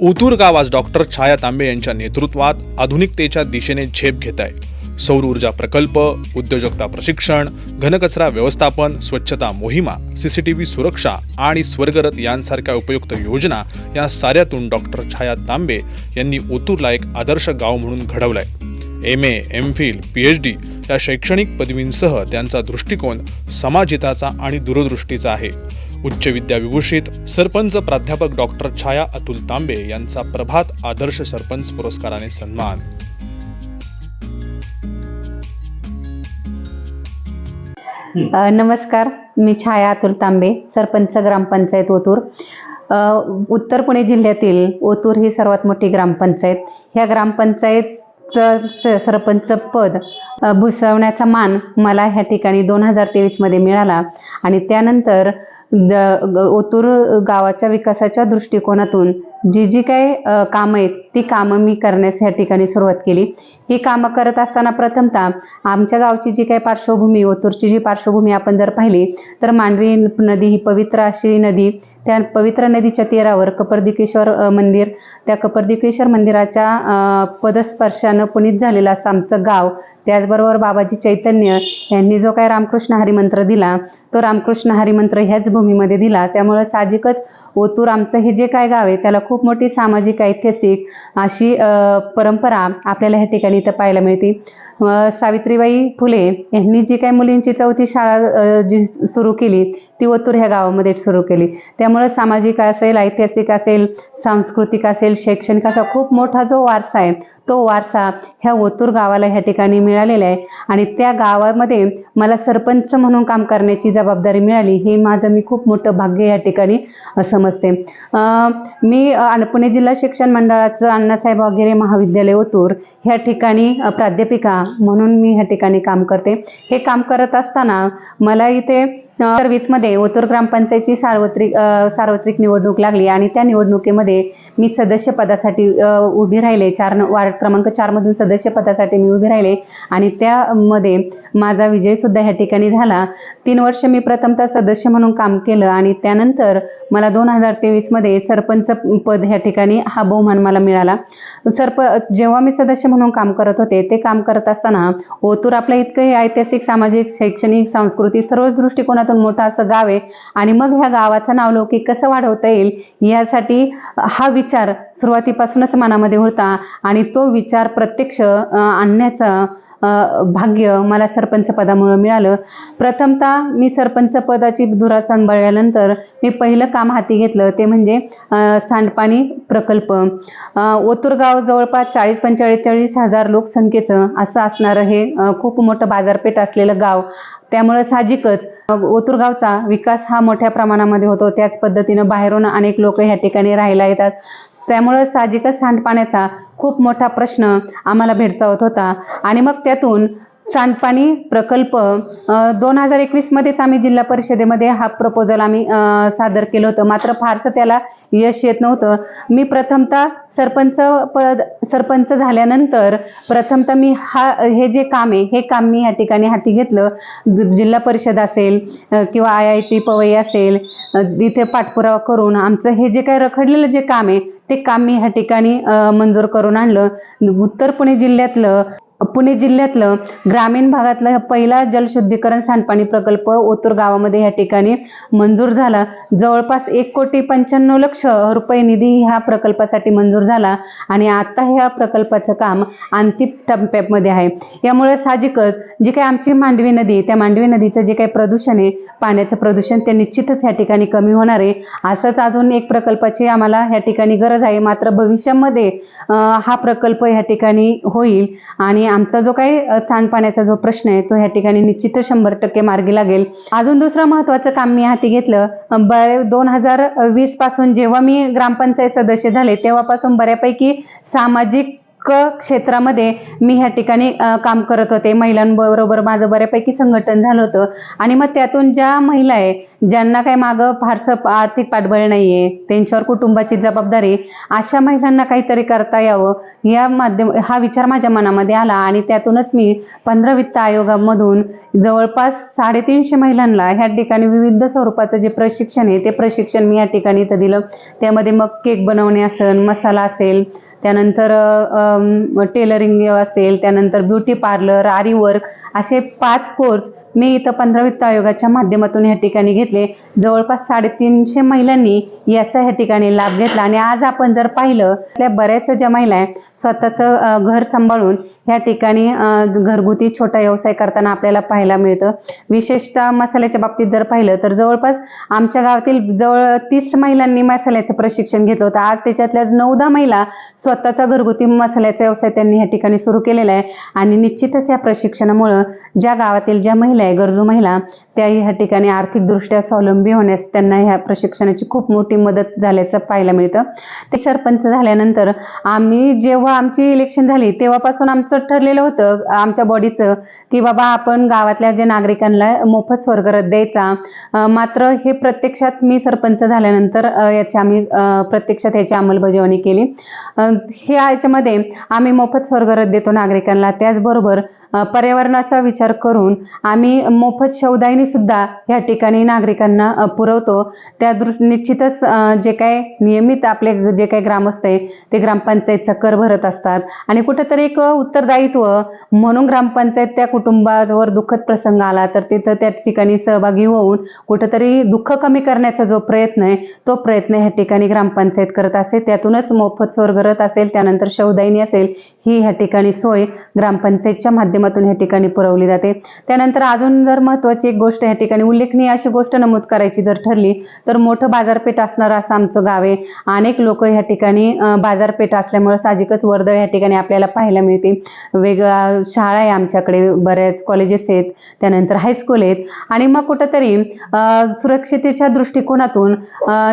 ओतूर गाव आज डॉक्टर छाया तांबे यांच्या नेतृत्वात आधुनिकतेच्या दिशेने झेप घेत आहे. सौर ऊर्जा प्रकल्प उद्योजकता प्रशिक्षण घनकचरा व्यवस्थापन स्वच्छता मोहिमा सीसीटीव्ही सुरक्षा आणि स्वर्गरथ यांसारख्या उपयुक्त योजना या साऱ्यातून डॉक्टर छाया तांबे यांनी ओतूरला एक आदर्श गाव म्हणून घडवलाय. M A M Phil P H D या शैक्षणिक पदवींसह त्यांचा दृष्टिकोन समाजिताचा आणि दूरदृष्टीचा आहे. उच्च विद्याविभूषित सरपंच प्राध्यापक डॉक्टर छाया अतुल तांबे यांचा प्रभात आदर्श सरपंच पुरस्काराने सन्मान. नमस्कार मी छाया अतुल तांबे सरपंच ग्रामपंचायत ओतूर. उत्तर पुणे जिल्ह्यातील ओतूर ही सर्वात मोठी ग्रामपंचायत. ह्या ग्रामपंचायत च सरपंच पद भूषवण्याचा मान मला ह्या ठिकाणी दोन हजार तेवीसमध्ये मिळाला. आणि त्यानंतर द ग- ओतूर गावाच्या विकासाच्या दृष्टिकोनातून जी जी काही कामं आहेत ती कामं मी करण्यास ह्या ठिकाणी सुरुवात केली. ही कामं करत असताना प्रथमतः आमच्या गावची जी काही पार्श्वभूमी ओतूरची जी पार्श्वभूमी आपण जर पाहिली तर मांडवी नदी ही पवित्र अशी नदी त्या पवित्र नदीच्या तीरावर कपर्दिकेश्वर मंदिर. त्या कपर्दिकेश्वर मंदिराच्या पदस्पर्शानं पुनीत झालेलं असं आमचं गाव. त्याचबरोबर बाबाजी चैतन्य यांनी जो काही रामकृष्ण हरिमंत्र दिला तो रामकृष्ण हरिमंत्र ह्याच भूमीमध्ये दिला. त्यामुळं साहजिकच ओतूर आमचं हे जे काय गाव आहे त्याला खूप मोठी सामाजिक ऐतिहासिक अशी परंपरा आपल्याला ह्या ठिकाणी इथं पाहायला मिळते. सावित्रीबाई फुले यांनी जी काही मुलींची चौथी शाळा जी सुरू केली ती ओतूर ह्या गावामध्ये सुरू केली. त्यामुळं सामाजिक असेल ऐतिहासिक असेल सांस्कृतिक असेल शैक्षणिक असा खूप मोठा जो वारसा आहे तो वारसा ह्या ओतूर गावाला ह्या ठिकाणी मिळालेला आहे. आणि त्या गावामध्ये मला सरपंच म्हणून काम करण्याची जबाबदारी मिळाली. हे माझं मी खूप मोठं भाग्य या ठिकाणी समजते. मी पुणे जिल्हा शिक्षण मंडळाचं अण्णासाहेब वगैरे महाविद्यालय ओतूर ह्या ठिकाणी प्राध्यापिका म्हणून मी ह्या ठिकाणी काम करते. हे काम करत असताना मला इथे सर्व्हिसमध्ये ओतूर ग्रामपंचायतची सार्वत्रिक सार्वत्रिक निवडणूक लागली आणि त्या निवडणुकीमध्ये मी सदस्य पदासाठी उभी राहिले. चार न- वार्ड क्रमांक चारमधून सदस्य पदासाठी मी उभी राहिले. आणि त्यामध्ये माझा विजय सुद्धा ह्या ठिकाणी झाला. तीन वर्ष मी प्रथमतः सदस्य म्हणून काम केलं आणि त्यानंतर मला दोन हजार तेवीसमध्ये सरपंच पद ह्या ठिकाणी हा बहुमान मला मिळाला. सरप जेव्हा मी सदस्य म्हणून काम करत होते ते काम करत असताना ओतूर आपलं इतकं हे ऐतिहासिक सामाजिक शैक्षणिक सांस्कृतिक सर्वच दृष्टिकोनातून मोठं असं गाव आहे. आणि मग ह्या गावाचं नावलौकिक कसं वाढवता येईल? यासाठी हा विचार विचार सुरुवातीपासूनच मनामध्ये होता आणि तो विचार प्रत्यक्ष आणण्याचा भाग्य मला सरपंच पदामुळे मिळालं. प्रथमतः मी सरपंच पदाची धुरा सांभाळल्यानंतर मी पहिलं काम हाती घेतलं ते म्हणजे सांडपाणी प्रकल्प. ओतुरगाव जवळपास चाळीस पंचेचाळीस हजार लोकसंख्येचं असं असणारं हे खूप मोठं बाजारपेठ असलेलं गाव त्यामुळं साहजिकच ओतुरगावचा विकास हा मोठ्या प्रमाणामध्ये होतो. त्याच पद्धतीनं बाहेरून अनेक लोक ह्या ठिकाणी राहायला येतात. त्यामुळं साहजिकच सांडपाण्याचा खूप मोठा प्रश्न आम्हाला भेडसावत होता. आणि मग त्यातून सांडपाणी प्रकल्प दोन हजार एकवीसमध्येच आम्ही जिल्हा परिषदेमध्ये हा प्रपोजल आम्ही सादर केलं होतं. मात्र फारसं त्याला यश येत नव्हतं. मी प्रथमतः सरपंच पद सरपंच झाल्यानंतर प्रथमतः मी हा हे जे काम आहे हे काम मी या ठिकाणी हाती घेतलं. जिल्हा परिषद असेल किंवा आय आय टी पवई असेल तिथे इथे पाठपुरावा करून आमचं हे जे काही रखडलेलं जे काम आहे ते काम मी ह्या ठिकाणी मंजूर करून आणलं. उत्तर पुणे जिल्ह्यातलं पुणे जिल्ह्यातलं ग्रामीण भागातलं पहिला जलशुद्धीकरण सांडपाणी प्रकल्प ओतूर गावामध्ये या ठिकाणी मंजूर झाला. जवळपास एक कोटी पंच्याण्णव लक्ष रुपये निधी ह्या प्रकल्पासाठी मंजूर झाला आणि आता ह्या प्रकल्पाचं काम अंतिम टप्प्यामध्ये आहे. यामुळे साहजिकच जी काही आमची मांडवी नदी त्या मांडवी नदीचं जे काही प्रदूषण आहे पाण्याचं प्रदूषण ते निश्चितच या ठिकाणी कमी होणार आहे. असंच अजून एक प्रकल्पाची आम्हाला ह्या ठिकाणी गरज आहे. मात्र भविष्यामध्ये हा प्रकल्प ह्या ठिकाणी होईल आणि आमचा जो काही सांडपाण्याचा जो प्रश्न आहे तो ह्या ठिकाणी निश्चितच शंभर टक्के मार्गी लागेल. अजून दुसरं महत्वाचं काम मी हाती घेतलं ब दोन हजार वीसपासून जेव्हा मी ग्रामपंचायत सदस्य झाले तेव्हापासून बऱ्यापैकी सामाजिक क्षेत्रामध्ये मी ह्या ठिकाणी काम करत होते. महिलांबरोबर माझं बऱ्यापैकी संघटन झालं होतं. आणि मग त्यातून ज्या महिला आहे ज्यांना काही मागं फारसं आर्थिक पाठबळ नाही आहे त्यांच्यावर कुटुंबाची जबाबदारी अशा महिलांना काहीतरी करता यावं या माध्यम हा विचार माझ्या मनामध्ये आला. आणि त्यातूनच मी पंधरा वित्त आयोगामधून जवळपास साडेतीनशे महिलांना ह्या ठिकाणी विविध स्वरूपाचं जे प्रशिक्षण आहे ते प्रशिक्षण मी या ठिकाणी इथं दिलं. त्यामध्ये मग केक बनवणे असेल मसाला असेल त्यानंतर टेलरिंग असेल त्यानंतर ब्युटी पार्लर आरी वर्क असे पाच कोर्स मी इथं पंधरा वित्त आयोगाच्या माध्यमातून या ठिकाणी घेतले. जवळपास साडेतीनशे महिलांनी याचा ह्या ठिकाणी लाभ घेतला. आणि आज आपण जर पाहिलं तर बऱ्याच ज्या महिला आहेत स्वतःचं घर सांभाळून ह्या ठिकाणी घरगुती छोटा व्यवसाय करताना आपल्याला पाहायला मिळतं. विशेषतः मसाल्याच्या बाबतीत जर पाहिलं तर जवळपास आमच्या गावातील जवळ तीस महिलांनी मसाल्याचं प्रशिक्षण घेतलं होतं. आज त्याच्यातल्या नऊदा महिला स्वतःचा घरगुती मसाल्याचा व्यवसाय त्यांनी ह्या ठिकाणी सुरू केलेला आहे. आणि निश्चितच या प्रशिक्षणामुळं ज्या गावातील ज्या महिला आहे गरजू महिला त्या ह्या ठिकाणी आर्थिकदृष्ट्या स्वावलंबी होण्यास त्यांना ह्या प्रशिक्षणाची खूप मोठी मदत झाल्याचं पाहायला मिळतं. ते सरपंच झाल्यानंतर आम्ही जेव्हा आमची इलेक्शन झाली तेव्हापासून आमचं ठरलेलं होतं आमच्या बॉडीचं की बाबा आपण गावातल्या ज्या नागरिकांना मोफत स्वर्गरथ द्यायचा मात्र हे प्रत्यक्षात मी सरपंच झाल्यानंतर याची आम्ही प्रत्यक्षात याची अंमलबजावणी केली. ह्या हे याच्यामध्ये आम्ही मोफत स्वर्गरथ देतो नागरिकांना. त्याचबरोबर पर्यावरणाचा विचार करून आम्ही मोफत शौदायनी सुद्धा या ठिकाणी नागरिकांना पुरवतो. त्या दृ निश्चितच जे काय नियमित आपले जे काही ग्रामस्थ आहे ते ग्रामपंचायतचा कर भरत असतात. आणि कुठेतरी एक उत्तरदायित्व म्हणून ग्रामपंचायत त्या कुटुंबावर दुःखद प्रसंग आला तर तिथं त्या ठिकाणी सहभागी होऊन कुठेतरी दुःख कमी करण्याचा जो प्रयत्न आहे तो प्रयत्न ह्या ठिकाणी ग्रामपंचायत करत असेल त्यातूनच मोफत स्वर्गरथ असेल त्यानंतर शौदायनी असेल ही ह्या ठिकाणी सोय ग्रामपंचायतच्या माध्यमातून ह्या ठिकाणी पुरवली जाते. त्यानंतर अजून जर महत्त्वाची एक गोष्ट ह्या ठिकाणी उल्लेखनीय अशी गोष्ट नमूद करायची जर ठरली तर मोठं बाजारपेठ असणारं असं आमचं गाव आहे. अनेक लोक ह्या ठिकाणी बाजारपेठ असल्यामुळे साहजिकच वर्दळ ह्या ठिकाणी आपल्याला पाहायला मिळते. वेगळ्या शाळा आहे आमच्याकडे बऱ्याच कॉलेजेस आहेत त्यानंतर हायस्कूल आहेत. आणि मग कुठंतरी अं, सुरक्षितेच्या दृष्टिकोनातून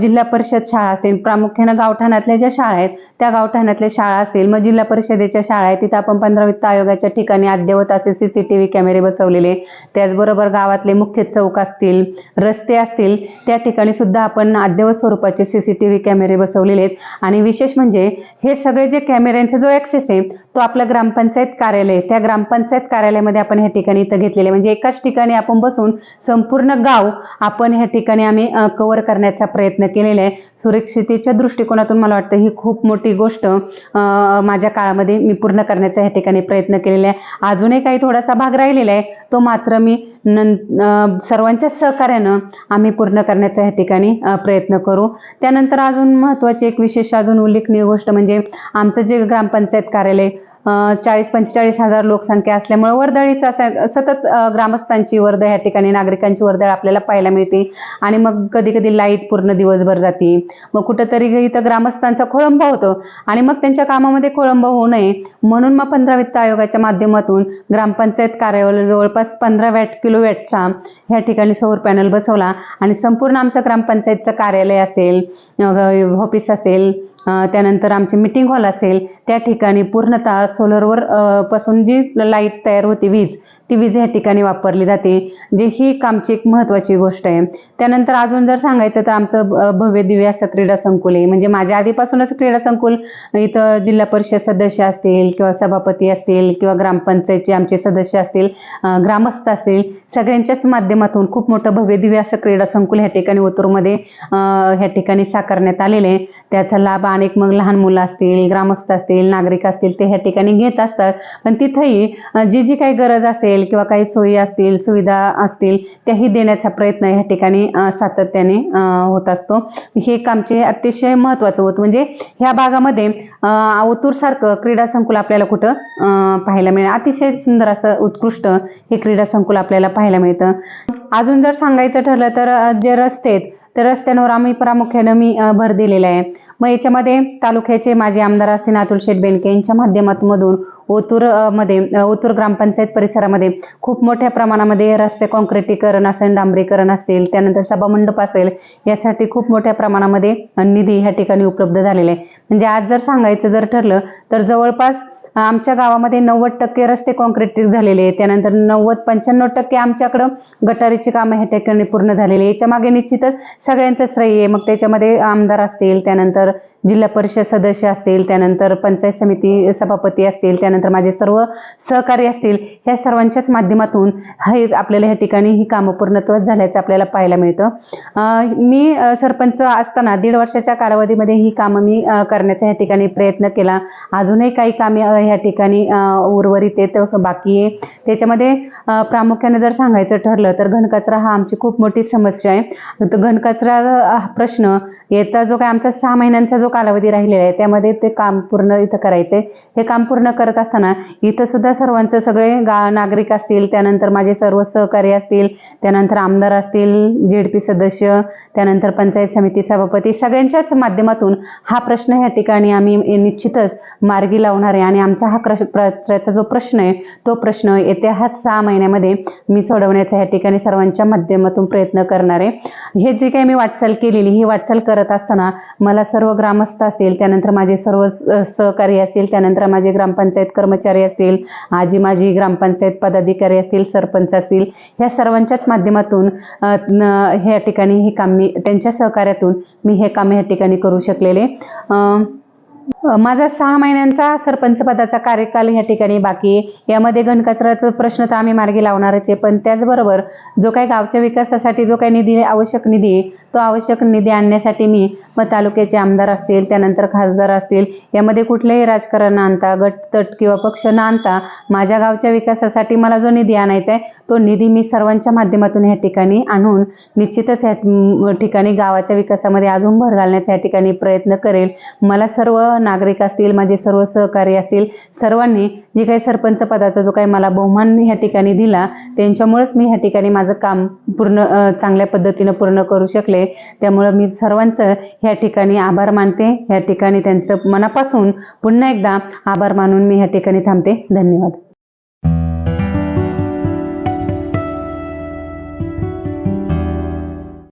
जिल्हा परिषद शाळा असेल प्रामुख्यानं गावठाणातल्या ज्या शाळा आहेत त्या गावठाणातल्या शाळा असेल मग जिल्हा परिषदेच्या शाळा आहेत तिथं आपण पंधरा वित्त आयोगाच्या ठिकाणी अद्ययावत असे सी सी टी व्ही कॅमेरे बसवलेले त्याचबरोबर गावातले मुख्य चौक असतील रस्ते असतील त्या ठिकाणी सुद्धा आपण अद्ययावत स्वरूपाचे सी सी टी व्ही कॅमेरे बसवलेले आहेत. आणि विशेष म्हणजे हे सगळे जे कॅमेऱ्यांचा जो ॲक्सेस आहे तो आपलं ग्रामपंचायत कार्यालय त्या ग्रामपंचायत कार्यालयामध्ये आपण ह्या ठिकाणी इथं घेतलेले. म्हणजे एकाच ठिकाणी आपण बसून संपूर्ण गाव आपण ह्या ठिकाणी आम्ही कव्हर करण्याचा प्रयत्न केलेला आहे. सुरक्षितेच्या दृष्टिकोनातून मला वाटतं ही खूप मोठी गोष्ट माझ्या काळामध्ये मी पूर्ण करण्याचा ह्या ठिकाणी प्रयत्न केलेला आहे. अजूनही काही थोडासा भाग राहिलेला आहे तो मात्र मी नं सर्वांच्या सहकार्यानं आम्ही पूर्ण करण्याचा ह्या ठिकाणी प्रयत्न करू. त्यानंतर अजून महत्त्वाची एक विशेष अजून उल्लेखनीय गोष्ट म्हणजे आमचं जे ग्रामपंचायत कार्यालय चाळीस पंचेचाळीस हजार लोकसंख्या असल्यामुळे वर्दळीचा सतत ग्रामस्थांची वर्दळ या ठिकाणी नागरिकांची वर्दळ आपल्याला पाहायला मिळते. आणि मग कधी कधी लाइट पूर्ण दिवसभर जाते. मग कुठंतरी इथं ग्रामस्थांचा खोळंबा होतो. आणि मग त्यांच्या कामामध्ये खोळंब होऊ नये. म्हणून मग पंधरा वित्त आयोगाच्या माध्यमातून ग्रामपंचायत कार्यालय जवळपास पंधरा वॅट किलो वॅटचा ह्या ठिकाणी सौर पॅनल बसवला. आणि संपूर्ण आमचं ग्रामपंचायतचं कार्यालय असेल ऑफिस असेल त्यानंतर आमचे मिटिंग हॉल असेल त्या ठिकाणी पूर्णतः सोलरवर पासून जी लाइट तयार होते वीज ती वीज ह्या ठिकाणी वापरली जाते. जे ही एक आमची एक महत्त्वाची गोष्ट आहे. त्यानंतर अजून जर सांगायचं तर आमचं ब- भव्य दिव्य असं क्रीडा संकुल आहे. म्हणजे माझ्या आधीपासूनच क्रीडा संकुल इथं जिल्हा परिषद सदस्य असतील किंवा सभापती असतील किंवा ग्रामपंचायतचे आमचे सदस्य असतील ग्रामस्थ असतील सगळ्यांच्याच माध्यमातून खूप मोठं भव्य दिव्य असं क्रीडा संकुल ह्या ठिकाणी ओतूरमध्ये ह्या ठिकाणी साकारण्यात आलेले आहे. त्याचा लाभ अनेक मग लहान मुलं असतील ग्रामस्थ असतील नागरिक असतील ते ह्या ठिकाणी घेत असतात. पण तिथंही जी जी काही गरज असेल किंवा काही सोयी असतील सुविधा असतील त्याही देण्याचा प्रयत्न ह्या ठिकाणी सातत्याने होत असतो. हे कामचे अतिशय महत्त्वाचं होतं. म्हणजे ह्या भागामध्ये अ, ओतूरसारखं क्रीडा संकुल आपल्याला कुठं पाहायला मिळेल. अतिशय सुंदर असं उत्कृष्ट हे क्रीडा संकुल आपल्याला पाहायला मिळतं. अजून जर सांगायचं ठरलं तर जे रस्ते आहेत तर रस्त्यांवर आम्ही प्रामुख्यानं मी भर दिलेला आहे. मग याच्यामध्ये तालुक्याचे माजी आमदार असतील अतुल शेठ बेनके यांच्या माध्यमातून ओतूरमध्ये ओतूर ग्रामपंचायत परिसरामध्ये खूप मोठ्या प्रमाणामध्ये रस्ते कॉन्क्रिटीकरण असेल डांबरीकरण असेल त्यानंतर सभामंडप असेल यासाठी खूप मोठ्या प्रमाणामध्ये निधी ह्या ठिकाणी उपलब्ध झालेला आहे. म्हणजे आज जर सांगायचं जर ठरलं तर जवळपास आमच्या गावामध्ये नव्वद टक्के रस्ते कॉन्क्रीट झालेले आहेत. त्यानंतर नव्वद पंच्याण्णव टक्के आमच्याकडं गटारीची कामं ह्या ठिकाणी पूर्ण झालेली आहे याच्या मागे निश्चितच सगळ्यांचं श्रेय आहे. मग त्याच्यामध्ये आमदार असतील त्यानंतर जिल्हा परिषद सदस्य असतील त्यानंतर पंचायत समिती सभापती असतील त्यानंतर माझे सर्व सहकारी असतील ह्या सर्वांच्याच माध्यमातून हे आपल्याला ह्या ठिकाणी ही कामं पूर्णत्व झाल्याचं आपल्याला पाहायला मिळतं. मी सरपंच असताना दीड वर्षाच्या कालावधीमध्ये ही कामं मी करण्याचा ह्या ठिकाणी प्रयत्न केला. अजूनही काही कामे ह्या ठिकाणी उर्वरित आहेत बाकी आहे. त्याच्यामध्ये प्रामुख्याने जर सांगायचं ठरलं तर घनकचरा हा आमची खूप मोठी समस्या आहे. तर घनकचरा हा प्रश्न येता जो काय आमचा सहा महिन्यांचा जो कालावधी राहिलेला आहे त्यामध्ये ते काम पूर्ण इथं करायचंय. हे काम पूर्ण करत असताना इथं सुद्धा सर्वांचं सगळे गा नागरिक असतील त्यानंतर माझे सर्व सहकारी असतील त्यानंतर आमदार असतील जेडपी सदस्य त्यानंतर पंचायत समिती सभापती सगळ्यांच्याच माध्यमातून हा प्रश्न ह्या ठिकाणी आम्ही निश्चितच मार्गी लावणार आहे. आणि आमचा हा क्रश जो प्रश्न आहे तो प्रश्न येत्या हा सहा महिन्यामध्ये मी सोडवण्याचा ह्या ठिकाणी सर्वांच्या माध्यमातून प्रयत्न करणार आहे. हे जे काही मी वाटचाल केलेली ही वाटचाल करत असताना मला सर्व ग्राम ग्रामस्थ असेल त्यानंतर माझे सर्व सहकारी असतील त्यानंतर माझे ग्रामपंचायत कर्मचारी असतील आजी माझी ग्रामपंचायत पदाधिकारी असतील सरपंच असतील ह्या सर्वांच्याच माध्यमातून ह्या ठिकाणी हे काम मी त्यांच्या सहकार्यातून मी हे काम ह्या ठिकाणी करू शकलेले. माझा सहा महिन्यांचा सरपंच पदाचा कार्यकाल ह्या ठिकाणी बाकी आहे. यामध्ये घनकचऱ्याचा प्रश्न तर आम्ही मार्गी लावणारच आहे पण त्याचबरोबर जो काही गावच्या विकासासाठी जो काही निधी आवश्यक निधी आहे तो आवश्यक निधी आणण्यासाठी मी मग तालुक्याचे आमदार असतील त्यानंतर खासदार असतील यामध्ये कुठलेही राजकारण न आणता गट तट किंवा पक्ष न आणता माझ्या गावच्या विकासासाठी मला जो निधी आणायचा आहे तो निधी मी सर्वांच्या माध्यमातून ह्या ठिकाणी आणून निश्चितच ह्या ठिकाणी गावाच्या विकासामध्ये अजून भर घालण्याचा या ठिकाणी प्रयत्न करेल. मला सर्व नागरिक असतील माझे सर्व सहकारी असतील सर्वांनी जे काही सरपंच पदाचा जो काही मला बहुमान ह्या ठिकाणी दिला त्यांच्यामुळेच मी ह्या ठिकाणी माझं काम पूर्ण चांगल्या पद्धतीनं पूर्ण करू शकले. त्यामुळं मी सर्वांचं ह्या ठिकाणी आभार मानते. ह्या ठिकाणी त्यांचं मनापासून पुन्हा एकदा आभार मानून मी ह्या ठिकाणी थांबते. धन्यवाद.